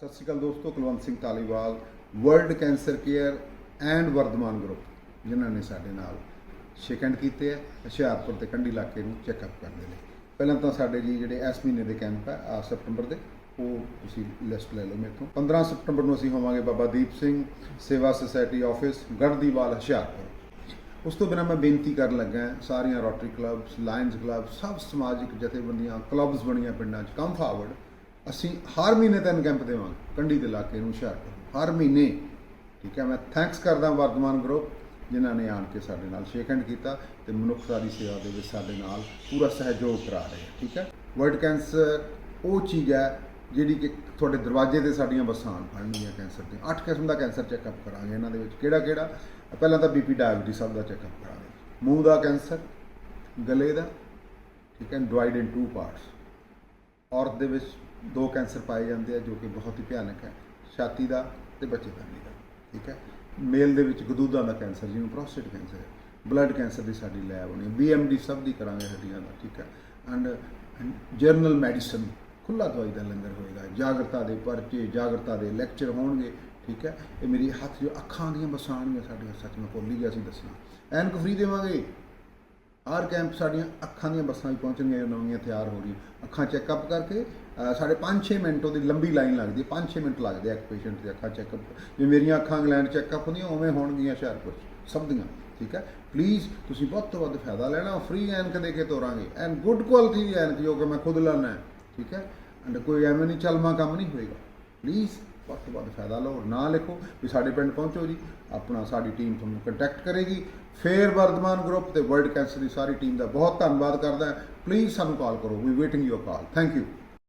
ਸਤਿ ਸ਼੍ਰੀ ਅਕਾਲ ਦੋਸਤੋ, Kulwant Singh Dhaliwal world cancer care and Vardhman group, ਜਿਨ੍ਹਾਂ ਨੇ ਸਾਡੇ ਨਾਲ ਸ਼ਿਕੰਡ ਕੀਤੇ ਹੈ ਹੁਸ਼ਿਆਰਪੁਰ ਤੇ ਕੰਢੀ ਇਲਾਕੇ ਨੂੰ ਚੈੱਕਅਪ ਕਰਨ ਦੇ ਲਈ। ਪਹਿਲਾਂ ਤਾਂ ਸਾਡੇ ਜੀ ਜਿਹੜੇ ਇਸ ਮਹੀਨੇ ਦੇ ਕੈਂਪ ਹੈ ਆ ਸਤੰਬਰ ਦੇ, ਉਹ ਤੁਸੀਂ ਲਿਸਟ ਲੈ ਲਓ ਮੇਰੇ ਤੋਂ। 15 ਸਤੰਬਰ ਨੂੰ ਅਸੀਂ ਹੋਵਾਂਗੇ ਬਾਬਾ ਦੀਪ ਸਿੰਘ, ਸੇਵਾ ਸੁਸਾਇਟੀ ਆਫਿਸ ਗੜਦੀਵਾਲ ਹੁਸ਼ਿਆਰਪੁਰ। ਉਸ ਤੋਂ ਬਿਨਾਂ ਮੈਂ ਬੇਨਤੀ ਕਰਨ ਲੱਗਾ ਸਾਰੀਆਂ ਰੋਟਰੀ ਕਲੱਬਸ ਲਾਇਨਸ ਕਲੱਬ ਸਭ ਸਮਾਜਿਕ ਜਥੇਬੰਦੀਆਂ ਕਲੱਬਸ ਬਣੀਆਂ ਪਿੰਡਾਂ 'ਚ ਕਮ ਫਾਰਵਰਡ ਅਸੀਂ ਹਰ ਮਹੀਨੇ ਤਿੰਨ ਕੈਂਪ ਦੇਵਾਂਗੇ, ਕੰਢੀ ਦੇ ਇਲਾਕੇ ਨੂੰ ਹੁਸ਼ਿਆਰਪੁਰ ਹਰ ਮਹੀਨੇ। ਠੀਕ ਹੈ, ਮੈਂ ਥੈਂਕਸ ਕਰਦਾ ਵਰਤਮਾਨ ਗਰੁੱਪ ਜਿਨ੍ਹਾਂ ਨੇ ਆਣ ਕੇ ਸਾਡੇ ਨਾਲ ਸ਼ੇਕ ਹੈਂਡ ਕੀਤਾ ਤੇ ਮਨੁੱਖਤਾ ਦੀ ਸੇਵਾ ਦੇ ਵਿੱਚ ਸਾਡੇ ਨਾਲ ਪੂਰਾ ਸਹਿਯੋਗ ਕਰਾ ਰਹੇ ਠੀਕ ਹੈ? ਵਰਲਡ ਕੈਂਸਰ ਉਹ ਚੀਜ਼ ਹੈ ਜਿਹੜੀ ਕਿ ਤੁਹਾਡੇ ਦਰਵਾਜ਼ੇ ਤੇ ਸਾਡੀਆਂ ਬੱਸਾਂ ਆਣ ਫੜਨਗੀਆਂ ਕੈਂਸਰ ਦੇ ਅੱਠ ਕਿਸਮ ਦਾ ਕੈਂਸਰ ਚੈੱਕਅਪ ਕਰਾਂਗੇ ਇਹਨਾਂ ਦੇ ਵਿੱਚ। ਕਿਹੜਾ ਕਿਹੜਾ? ਪਹਿਲਾਂ ਤਾਂ ਬੀਪੀ ਡਾਇਬੀਟੀਜ਼ ਸਭ ਦਾ ਚੈੱਕਅਪ ਕਰਾਂਗੇ। ਮੂੰਹ ਦਾ ਕੈਂਸਰ ਗਲੇ ਦਾ, ਠੀਕ ਹੈ ਡਿਵਾਈਡ ਇਨ ਟੂ ਪਾਰਟਸ ਔਰਤ ਦੇ ਵਿੱਚ ਦੋ ਕੈਂਸਰ ਪਾਏ ਜਾਂਦੇ ਆ, ਜੋ ਕਿ ਬਹੁਤ ਹੀ ਭਿਆਨਕ ਹੈ। ਛਾਤੀ ਦਾ ਤੇ ਬੱਚੇਦਾਨੀ ਦਾ ਠੀਕ ਹੈ? ਮੇਲ ਦੇ ਵਿੱਚ ਗਦੂਦਾਂ ਦਾ ਕੈਂਸਰ, ਜਿਹਨੂੰ ਪ੍ਰੋਸਟੇਟ ਕੈਂਸਰ ਹੈ। ਬਲੱਡ ਕੈਂਸਰ ਦੀ ਸਾਡੀ ਲੈਬ ਹੋਣੀ ਬੀਐਮਡੀ ਸਭ ਦੀ ਕਰਾਂਗੇ ਹੱਡੀਆਂ ਦਾ, ਠੀਕ ਹੈ? ਐਂਡ ਜਰਨਲ ਮੈਡੀਸਨ ਖੁੱਲਾ ਦਵਾਈ ਦਾ ਲੰਗਰ ਹੋਏਗਾ। ਜਾਗਰਤਾ ਦੇ ਪਰਚੇ, ਜਾਗਰਤਾ ਦੇ ਲੈਕਚਰ ਹੋਣਗੇ, ਠੀਕ ਹੈ? ਇਹ ਮੇਰੀ ਹੱਥ ਜੋ ਅੱਖਾਂ ਦੀਆਂ ਬਸਾਂ ਸਾਡੀਆਂ, ਸੱਚ ਮੈਂ ਭੁੱਲ ਗਿਆ ਸੀ ਦੱਸਣਾ। ਐਨਕ ਫ੍ਰੀ ਦੇਵਾਂਗੇ। ਆਰ ਕੈਂਪ ਸਾਡੀਆਂ ਅੱਖਾਂ ਦੀਆਂ ਬੱਸਾਂ ਵੀ ਪਹੁੰਚਣਗੀਆਂ ਨਵੀਆਂ ਤਿਆਰ ਹੋ ਰਹੀਆਂ। ਅੱਖਾਂ ਚੈੱਕਅਪ ਕਰਕੇ ਸਾਡੇ 5-6 ਮਿੰਟ ਉਹਦੀ ਲੰਬੀ ਲਾਈਨ ਲੱਗਦੀ ਹੈ 5-6 ਮਿੰਟ ਲੱਗਦੇ ਆ ਇੱਕ ਪੇਸ਼ੈਂਟ ਦੇ ਅੱਖਾਂ ਚੈੱਕਅਪ ਜੇ ਮੇਰੀਆਂ ਅੱਖਾਂ ਇੰਗਲੈਂਡ ਚੈੱਕਅਪ ਹੁੰਦੀਆਂ ਉਵੇਂ ਹੋਣਗੀਆਂ ਹੁਸ਼ਿਆਰਪੁਰ 'ਚ, ਸਭ ਦੀਆਂ ਠੀਕ ਹੈ? ਪਲੀਜ਼ ਤੁਸੀਂ ਵੱਧ ਤੋਂ ਵੱਧ ਫਾਇਦਾ ਲੈਣਾ ਫ੍ਰੀ ਐਨਕ ਦੇ ਕੇ ਤੋਰਾਂਗੇ। ਐਂਡ ਗੁੱਡ ਕੁਆਲਿਟੀ ਦੀ ਐਨਕ ਜੋ ਕਿ ਮੈਂ ਖੁਦ ਲਾਣਾ ਹੈ ਠੀਕ ਹੈ? ਐਂਡ ਕੋਈ ਐਵੇਂ ਨਹੀਂ ਚਲਮਾ ਕੰਮ ਨਹੀਂ ਹੋਏਗਾ। ਪਲੀਜ਼ ਵੱਧ ਤੋਂ ਵੱਧ ਫਾਇਦਾ ਲਓ, ਨਾ ਲਿਖੋ ਵੀ ਸਾਡੇ ਪਿੰਡ ਪਹੁੰਚੋ ਜੀ, ਆਪਣਾ ਸਾਡੀ ਟੀਮ ਤੁਹਾਨੂੰ ਕੰਟੈਕਟ ਕਰੇਗੀ। ਫੇਰ ਵਰਧਮਾਨ ਗਰੁੱਪ ਤੇ ਵਰਲਡ ਕੈਂਸਰ ਦੀ ਸਾਰੀ ਟੀਮ ਦਾ ਬਹੁਤ ਧੰਨਵਾਦ ਕਰਦਾ। ਪਲੀਜ਼ ਸਾਨੂੰ ਕਾਲ ਕਰੋ ਵੀ waiting your call thank you